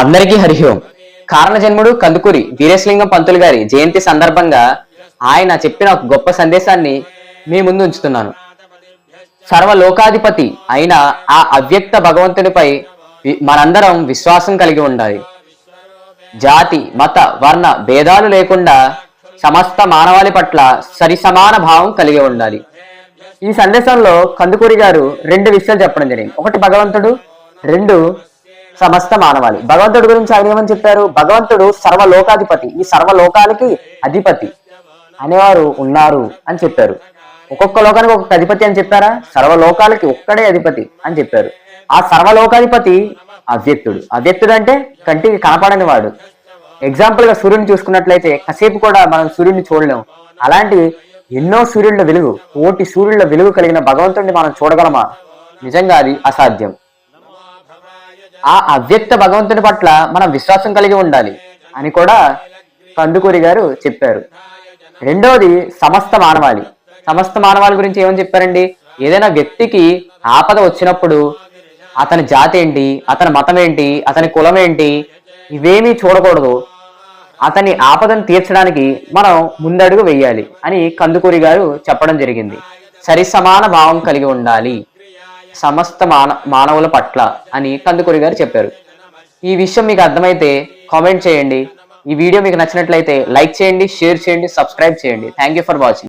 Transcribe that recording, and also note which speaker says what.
Speaker 1: అందరికీ హరిహోం. కారణ కారణజన్ముడు కందుకూరి వీరేశలింగం పంతులు గారి జయంతి సందర్భంగా ఆయన చెప్పిన ఒక గొప్ప సందేశాన్ని మీ ముందు ఉంచుతున్నాను. సర్వలోకాధిపతి అయిన ఆ అవ్యక్త భగవంతునిపై మనందరం విశ్వాసం కలిగి ఉండాలి. జాతి మత వర్ణ భేదాలు లేకుండా సమస్త మానవాళి పట్ల సరిసమాన భావం కలిగి ఉండాలి. ఈ సందేశంలో కందుకూరి గారు రెండు విషయాలు చెప్పడం జరిగింది. ఒకటి భగవంతుడు రెండు సమస్త మానవాళి. భగవంతుడి గురించి ఆయన ఏమని చెప్పారు? భగవంతుడు సర్వలోకాధిపతి. ఈ సర్వలోకాలకి అధిపతి అనేవారు ఉన్నారు అని చెప్పారు. ఒక్కొక్క లోకానికి ఒక్కొక్క అధిపతి అని చెప్పారా? సర్వలోకాలకి ఒక్కడే అధిపతి అని చెప్పారు. ఆ సర్వలోకాధిపతి అవ్యక్తుడు. అవ్యక్తుడు అంటే కంటికి కనపడని వాడు. ఎగ్జాంపుల్గా సూర్యుని చూసుకున్నట్లయితే కాసేపు కూడా మనం సూర్యుడిని చూడలేము. అలాంటి ఎన్నో సూర్యుల వెలుగు కోటి సూర్యుల వెలుగు కలిగిన భగవంతుడిని మనం చూడగలమా? నిజంగా అది అసాధ్యం. ఆ అవ్యక్త భగవంతుని పట్ల మనం విశ్వాసం కలిగి ఉండాలి అని కూడా కందుకూరి గారు చెప్పారు. రెండవది సమస్త మానవాళి. సమస్త మానవాళి గురించి ఏమని చెప్పారండి? ఏదైనా వ్యక్తికి ఆపద వచ్చినప్పుడు అతని జాతి ఏంటి అతని మతం ఏంటి అతని కులం ఏంటి ఇవేమీ చూడకూడదు. అతని ఆపదను తీర్చడానికి మనం ముందడుగు వెయ్యాలి అని కందుకూరి గారు చెప్పడం జరిగింది. సరి సమాన భావం కలిగి ఉండాలి. సమస్త మాన మానవుల పట్ల అని కందుకూరి గారు చెప్పారు. ఈ విషయం మీకు అర్థమైతే కామెంట్ చేయండి. ఈ వీడియో మీకు నచ్చినట్లయితే లైక్ చేయండి షేర్ చేయండి సబ్స్క్రైబ్ చేయండి. Thank you for watching